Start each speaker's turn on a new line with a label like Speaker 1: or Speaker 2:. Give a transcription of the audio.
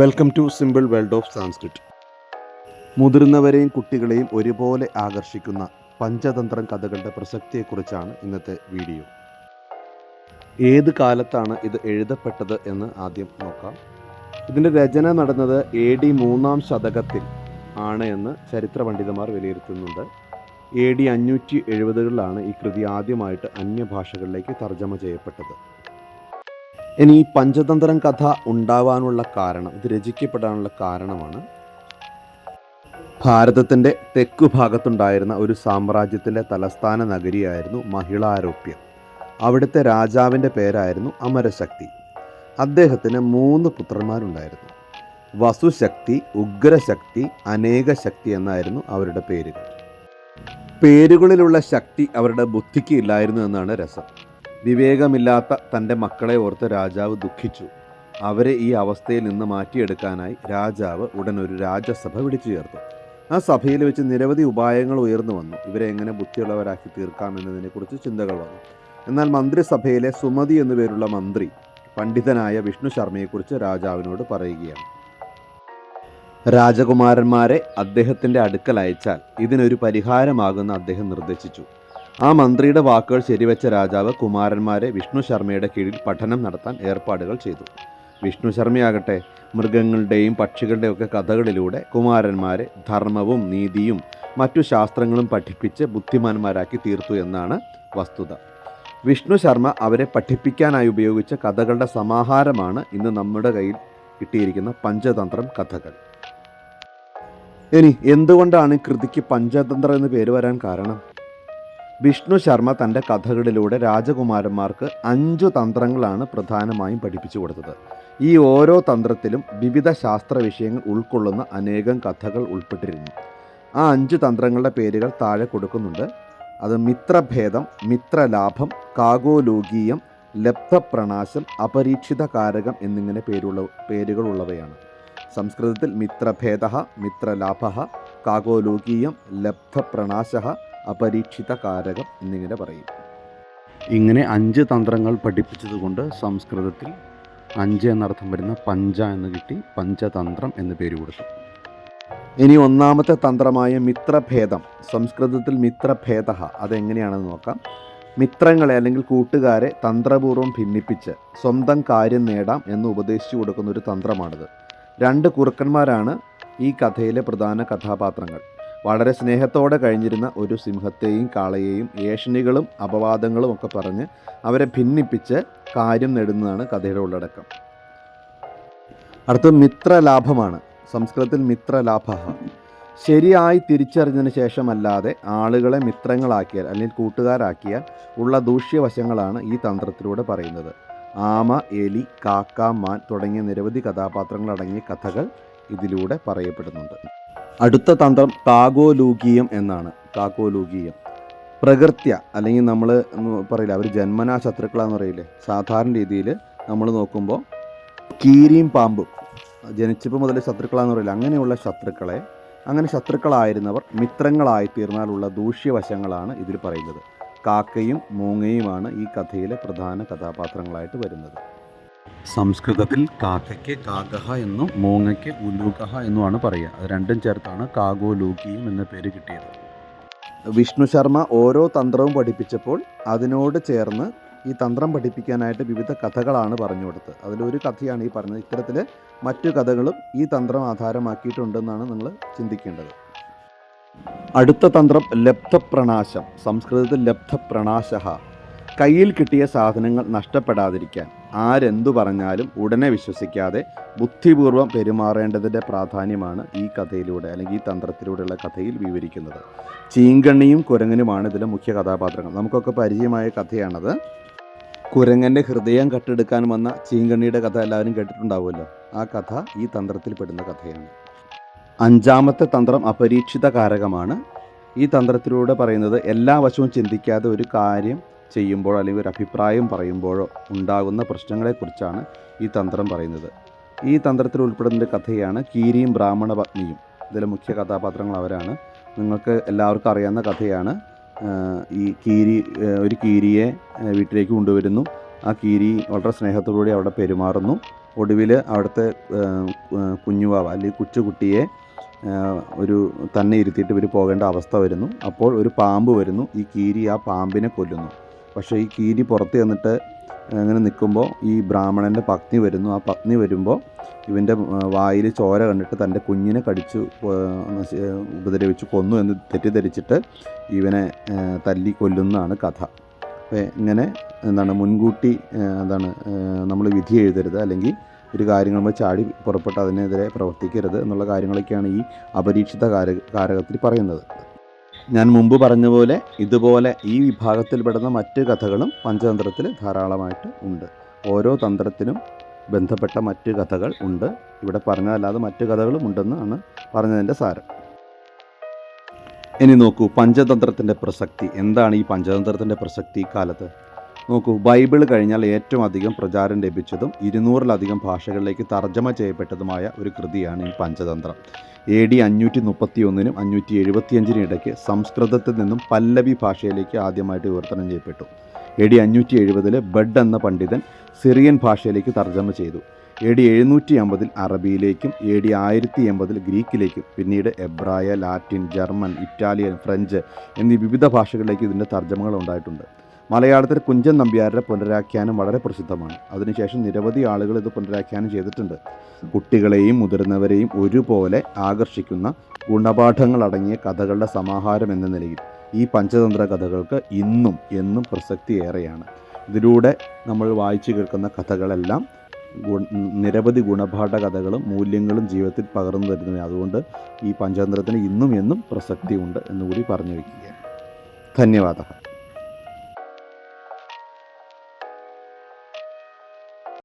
Speaker 1: Welcome to simple world of Sanskrit മുതിർന്നവരെയും കുട്ടികളെയും ഒരുപോലെ ആകർഷിക്കുന്ന പഞ്ചതന്ത്രം കഥകളുടെ പ്രസക്തിയെക്കുറിച്ചാണ് ഇന്നത്തെ വീഡിയോ. ഏത് കാലത്താണ് ഇത് എഴുതപ്പെട്ടത് എന്ന് ആദ്യം നോക്കാം. ഇതിന്റെ രചന നടന്നത് എ ഡി മൂന്നാം ശതകത്തിൽ ആണ് എന്ന് ചരിത്ര പണ്ഡിതന്മാർ വിലയിരുത്തുന്നുണ്ട്. എ ഡി അഞ്ഞൂറ്റി എഴുപതുകളിലാണ് ഈ കൃതി ആദ്യമായിട്ട് അന്യഭാഷകളിലേക്ക് തർജമ ചെയ്യപ്പെട്ടത്. ഇനി ഈ പഞ്ചതന്ത്രം കഥ ഉണ്ടാവാനുള്ള കാരണം ഇത് രചിക്കപ്പെടാനുള്ള കാരണമാണ്. ഭാരതത്തിന്റെ തെക്കു ഭാഗത്തുണ്ടായിരുന്ന ഒരു സാമ്രാജ്യത്തിന്റെ തലസ്ഥാന നഗരിയായിരുന്നു മഹിളാരോപ്യം. അവിടുത്തെ രാജാവിന്റെ പേരായിരുന്നു അമരശക്തി. അദ്ദേഹത്തിന് മൂന്ന് പുത്രന്മാരുണ്ടായിരുന്നു. വസുശക്തി ഉഗ്രശക്തി അനേകശക്തി എന്നായിരുന്നു അവരുടെ പേരുകൾ. പേരുകളിലുള്ള ശക്തി അവരുടെ ബുദ്ധിക്ക് ഇല്ലായിരുന്നു എന്നാണ് രസം. വിവേകമില്ലാത്ത തന്റെ മക്കളെ ഓർത്ത് രാജാവ് ദുഃഖിച്ചു. അവരെ ഈ അവസ്ഥയിൽ നിന്ന് മാറ്റിയെടുക്കാനായി രാജാവ് ഉടൻ ഒരു രാജസഭ വിളിച്ചു ചേർത്തു ആ സഭയിൽ വെച്ച് നിരവധി ഉപായങ്ങൾ ഉയർന്നു വന്നു. ഇവരെ എങ്ങനെ ബുദ്ധിയുള്ളവരാക്കി തീർക്കാം എന്നതിനെക്കുറിച്ച് ചിന്തകൾ വന്നു. എന്നാൽ മന്ത്രിസഭയിലെ സുമതി എന്നുപേരുള്ള മന്ത്രി പണ്ഡിതനായ വിഷ്ണു ശർമ്മയെക്കുറിച്ച് രാജാവിനോട് പറയുകയാണ്. രാജകുമാരന്മാരെ അദ്ദേഹത്തിന്റെ അടുക്കൽ അയച്ചാൽ ഇതിനൊരു പരിഹാരമാകുന്ന അദ്ദേഹം നിർദ്ദേശിച്ചു. ആ മന്ത്രിയുടെ വാക്കുകൾ ശരിവെച്ച രാജാവ് കുമാരന്മാരെ വിഷ്ണു ശർമ്മയുടെ കീഴിൽ പഠനം നടത്താൻ ഏർപ്പാടുകൾ ചെയ്തു. വിഷ്ണു ശർമ്മയാകട്ടെ മൃഗങ്ങളുടെയും പക്ഷികളുടെയും ഒക്കെ കഥകളിലൂടെ കുമാരന്മാരെ ധർമ്മവും നീതിയും മറ്റു ശാസ്ത്രങ്ങളും പഠിപ്പിച്ച് ബുദ്ധിമാന്മാരാക്കി തീർത്തു എന്നാണ് വസ്തുത. വിഷ്ണു ശർമ്മ അവരെ പഠിപ്പിക്കാനായി ഉപയോഗിച്ച കഥകളുടെ സമാഹാരമാണ് ഇന്ന് നമ്മുടെ കയ്യിൽ കിട്ടിയിരിക്കുന്ന പഞ്ചതന്ത്രം കഥകൾ. ഇനി എന്തുകൊണ്ടാണ് കൃതിക്ക് പഞ്ചതന്ത്രം എന്ന് പേര് വരാൻ കാരണം? വിഷ്ണു ശർമ്മ തന്റെ കഥകളിലൂടെ രാജകുമാരന്മാർക്ക് അഞ്ചു തന്ത്രങ്ങളാണ് പ്രധാനമായും പഠിപ്പിച്ചു കൊടുത്തത്. ഈ ഓരോ തന്ത്രത്തിലും വിവിധ ശാസ്ത്ര വിഷയങ്ങൾ ഉൾക്കൊള്ളുന്ന അനേകം കഥകൾ ഉൾപ്പെട്ടിരുന്നു. ആ അഞ്ചു തന്ത്രങ്ങളുടെ പേരുകൾ താഴെ കൊടുക്കുന്നുണ്ട്. അത് മിത്രഭേദം മിത്രലാഭം കാഗോലോകീയം ലബ്ധപ്രണാശം അപരീക്ഷിത കാരകം എന്നിങ്ങനെ പേരുള്ള പേരുകളുള്ളവയാണ്. സംസ്കൃതത്തിൽ മിത്രഭേദ മിത്രലാഭ കാഗോലോകീയം ലബ്ധപ്രണാശ അപരീക്ഷിത കാരകം എന്നിങ്ങനെ പറയും. ഇങ്ങനെ അഞ്ച് തന്ത്രങ്ങൾ പഠിപ്പിച്ചതുകൊണ്ട് സംസ്കൃതത്തിൽ അഞ്ച് എന്നർത്ഥം വരുന്ന പഞ്ച എന്ന് കിട്ടി പഞ്ചതന്ത്രം എന്ന് പേര് കൊടുത്തു. ഇനി ഒന്നാമത്തെ തന്ത്രമായ മിത്രഭേദം. സംസ്കൃതത്തിൽ മിത്രഭേദ അതെങ്ങനെയാണെന്ന് നോക്കാം. മിത്രങ്ങളെ അല്ലെങ്കിൽ കൂട്ടുകാരെ തന്ത്രപൂർവം ഭിന്നിപ്പിച്ച് സ്വന്തം കാര്യം നേടാം എന്ന് ഉപദേശിച്ചു കൊടുക്കുന്ന ഒരു തന്ത്രമാണിത്. രണ്ട് കുറുക്കന്മാരാണ് ഈ കഥയിലെ പ്രധാന കഥാപാത്രങ്ങൾ. വളരെ സ്നേഹത്തോടെ കഴിഞ്ഞിരുന്ന ഒരു സിംഹത്തെയും കാളയെയും ഏഷണികളും അപവാദങ്ങളും ഒക്കെ പറഞ്ഞ് അവരെ ഭിന്നിപ്പിച്ച് കാര്യം നേടുന്നതാണ് കഥയുടെ ഉള്ളടക്കം. അടുത്ത മിത്രലാഭമാണ്. സംസ്കൃതത്തിൽ മിത്രലാഭ ശരിയായി തിരിച്ചറിഞ്ഞതിന് ശേഷമല്ലാതെ ആളുകളെ മിത്രങ്ങളാക്കിയാൽ അല്ലെങ്കിൽ കൂട്ടുകാരാക്കിയാൽ ഉള്ള ദൂഷ്യവശങ്ങളാണ് ഈ തന്ത്രത്തിലൂടെ പറയുന്നത്. ആമ എലി കാക്ക മാൻ തുടങ്ങിയ നിരവധി കഥാപാത്രങ്ങളടങ്ങിയ കഥകൾ ഇതിലൂടെ പറയപ്പെടുന്നുണ്ട്. അടുത്ത തന്ത്രം താഗോലൂകീയം എന്നാണ്. താഗോലൂകീയം പ്രകൃത്യ അല്ലെങ്കിൽ നമ്മൾ പറയില്ല അവർ ജന്മനാ ശത്രുക്കളാന്ന് പറയില്ലേ സാധാരണ രീതിയിൽ നമ്മൾ നോക്കുമ്പോൾ കീരിയും പാമ്പും ജനിച്ചപ്പോൾ മുതൽ ശത്രുക്കളാന്ന് പറയില്ല അങ്ങനെയുള്ള ശത്രുക്കളെ അങ്ങനെ ശത്രുക്കളായിരുന്നവർ മിത്രങ്ങളായി തീർന്നാലുള്ള ദൂഷ്യവശങ്ങളാണ് ഇതിൽ പറയുന്നത്. കാക്കയും മൂങ്ങയുമാണ് ഈ കഥയിലെ പ്രധാന കഥാപാത്രങ്ങളായിട്ട് വരുന്നത്. സംസ്കൃതത്തിൽ കാക്കയ്ക്ക് കാകഹ എന്നും മൂങ്ങയ്ക്ക് ഉലൂകഹ എന്നുമാണ് പറയുക. അത് രണ്ടും ചേർത്താണ് കാഗോ കാഗോലൂകിയും എന്ന പേര് കിട്ടിയത്. വിഷ്ണു ശർമ്മ ഓരോ തന്ത്രവും പഠിപ്പിച്ചപ്പോൾ അതിനോട് ചേർന്ന് ഈ തന്ത്രം പഠിപ്പിക്കാനായിട്ട് വിവിധ കഥകളാണ് പറഞ്ഞു കൊടുത്തത്. അതിലൊരു കഥയാണ് ഈ പറഞ്ഞത്. ഇത്തരത്തിൽ മറ്റു കഥകളും ഈ തന്ത്രം ആധാരമാക്കിയിട്ടുണ്ടെന്നാണ് നിങ്ങൾ ചിന്തിക്കേണ്ടത്. അടുത്ത തന്ത്രം ലബ്ധപ്രണാശം. സംസ്കൃതത്തിൽ ലബ്ധപ്രണാശ കയ്യിൽ കിട്ടിയ സാധനങ്ങൾ നഷ്ടപ്പെടാതിരിക്കാൻ ആരെന്തു പറഞ്ഞാലും ഉടനെ വിശ്വസിക്കാതെ ബുദ്ധിപൂർവം പെരുമാറേണ്ടതിന്റെ പ്രാധാന്യമാണ് ഈ കഥയിലൂടെ അല്ലെങ്കിൽ ഈ തന്ത്രത്തിലൂടെയുള്ള കഥയിൽ വിവരിക്കുന്നത്. ചീങ്കണ്ണിയും കുരങ്ങനുമാണ് ഇതിലെ മുഖ്യ കഥാപാത്രങ്ങൾ. നമുക്കൊക്കെ പരിചയമായ കഥയാണത്. കുരങ്ങന്റെ ഹൃദയം കട്ടെടുക്കാൻ വന്ന ചീങ്കണ്ണിയുടെ കഥ എല്ലാവരും കേട്ടിട്ടുണ്ടാവുമല്ലോ. ആ കഥ ഈ തന്ത്രത്തിൽ പെടുന്ന കഥയാണ്. അഞ്ചാമത്തെ തന്ത്രം അപരീക്ഷിത കാരകമാണ് ഈ തന്ത്രത്തിലൂടെ പറയുന്നത് എല്ലാ വശവും ചിന്തിക്കാതെ ഒരു കാര്യം ചെയ്യുമ്പോഴോ അല്ലെങ്കിൽ ഒരു അഭിപ്രായം പറയുമ്പോഴോ ഉണ്ടാകുന്ന പ്രശ്നങ്ങളെക്കുറിച്ചാണ് ഈ തന്ത്രം പറയുന്നത്. ഈ തന്ത്രത്തിൽ ഉൾപ്പെടുന്ന കഥയാണ് കീരിയും ബ്രാഹ്മണ പത്നിയും ഇതിലെ മുഖ്യ കഥാപാത്രങ്ങൾ അവരാണ്. നിങ്ങൾക്ക് എല്ലാവർക്കും അറിയാവുന്ന കഥയാണ് ഈ കീരി ഒരു കീരിയെ വീട്ടിലേക്ക് കൊണ്ടുവരുന്നു. ആ കീരി വളരെ സ്നേഹത്തോടുകൂടി അവിടെ പെരുമാറുന്നു. ഒടുവിൽ അവിടുത്തെ കുഞ്ഞുവാവ അല്ലെങ്കിൽ കൊച്ചുകുട്ടിയെ ഒരു തന്നെ ഇരുത്തിയിട്ട് ഇവർ പോകേണ്ട അവസ്ഥ വരുന്നു. അപ്പോൾ ഒരു പാമ്പ് വരുന്നു. ഈ കീരി ആ പാമ്പിനെ കൊല്ലുന്നു. പക്ഷേ ഈ കീരി പുറത്ത് ചെന്നിട്ട് അങ്ങനെ നിൽക്കുമ്പോൾ ഈ ബ്രാഹ്മണന്റെ പത്നി വരുന്നു. ആ പത്നി വരുമ്പോൾ ഇവന്റെ വായിൽ ചോര കണ്ടിട്ട് തന്റെ കുഞ്ഞിനെ കടിച്ചു ഉപദ്രവിച്ച് കൊന്നു എന്ന് തെറ്റിദ്ധരിച്ചിട്ട് ഇവനെ തല്ലി കൊല്ലുന്നതാണ് കഥ. അപ്പോൾ ഇങ്ങനെ എന്താണ് മുൻകൂട്ടി എന്താണ് നമ്മൾ വിധി എഴുതരുത്. അല്ലെങ്കിൽ ഒരു കാര്യങ്ങൾ ചാടി പുറപ്പെട്ട് അതിനെതിരെ പ്രവർത്തിക്കരുത് എന്നുള്ള കാര്യങ്ങളൊക്കെയാണ് ഈ അപരീക്ഷിത കാര കാരകത്തിൽ പറയുന്നത്. ഞാൻ മുമ്പ് പറഞ്ഞ പോലെ ഇതുപോലെ ഈ വിഭാഗത്തിൽപ്പെടുന്ന മറ്റ് കഥകളും പഞ്ചതന്ത്രത്തിൽ ധാരാളമായിട്ട് ഉണ്ട്. ഓരോ തന്ത്രത്തിനും ബന്ധപ്പെട്ട മറ്റ് കഥകൾ ഉണ്ട്. ഇവിടെ പറഞ്ഞതല്ലാതെ മറ്റ് കഥകളും ഉണ്ടെന്നാണ് പറഞ്ഞതിന്റെ സാരം. ഇനി നോക്കൂ പഞ്ചതന്ത്രത്തിന്റെ പ്രസക്തി. എന്താണ് ഈ പഞ്ചതന്ത്രത്തിന്റെ പ്രസക്തി കാലത്ത്? നോക്കൂ ബൈബിൾ കഴിഞ്ഞാൽ ഏറ്റവും അധികം പ്രചാരം ലഭിച്ചതും ഇരുന്നൂറിലധികം ഭാഷകളിലേക്ക് തർജമ ചെയ്യപ്പെട്ടതുമായ ഒരു കൃതിയാണ് ഈ പഞ്ചതന്ത്രം. എ ഡി അഞ്ഞൂറ്റി മുപ്പത്തി ഒന്നിനും അഞ്ഞൂറ്റി എഴുപത്തിയഞ്ചിനും ഇടയ്ക്ക് സംസ്കൃതത്തിൽ നിന്നും പല്ലവി ഭാഷയിലേക്ക് ആദ്യമായിട്ട് വിവർത്തനം ചെയ്യപ്പെട്ടു. എ ഡി അഞ്ഞൂറ്റി എഴുപതിലെ ബഡ് എന്ന പണ്ഡിതൻ സിറിയൻ ഭാഷയിലേക്ക് തർജമ ചെയ്തു. എ ഡി എഴുന്നൂറ്റി അമ്പതിൽ അറബിയിലേക്കും എ ഡി ആയിരത്തി എൺപതിൽ ഗ്രീക്കിലേക്കും പിന്നീട് എബ്രായ ലാറ്റിൻ ജർമ്മൻ ഇറ്റാലിയൻ ഫ്രഞ്ച് എന്നീ വിവിധ ഭാഷകളിലേക്ക് ഇതിന്റെ തർജമകൾ ഉണ്ടായിട്ടുണ്ട്. മലയാളത്തിൽ കുഞ്ചൻ നമ്പ്യാരുടെ പുനരാഖ്യാനം വളരെ പ്രസിദ്ധമാണ്. അതിനുശേഷം നിരവധി ആളുകൾ ഇത് പുനരാഖ്യാനം ചെയ്തിട്ടുണ്ട്. കുട്ടികളെയും മുതിർന്നവരെയും ഒരുപോലെ ആകർഷിക്കുന്ന ഗുണപാഠങ്ങളടങ്ങിയ കഥകളുടെ സമാഹാരം എന്ന നിലയിൽ ഈ പഞ്ചതന്ത്ര കഥകൾക്ക് ഇന്നും എന്നും പ്രസക്തി ഏറെയാണ്. ഇതിലൂടെ നമ്മൾ വായിച്ചു കേൾക്കുന്ന കഥകളെല്ലാം നിരവധി ഗുണപാഠ കഥകളും മൂല്യങ്ങളും ജീവിതത്തിൽ പകർന്നു തരുന്നവയാണ്. അതുകൊണ്ട് ഈ പഞ്ചതന്ത്രത്തിന് ഇന്നും എന്നും പ്രസക്തിയുണ്ട് എന്നുകൂടി പറഞ്ഞു വയ്ക്കുകയാണ്. ധന്യവാദം.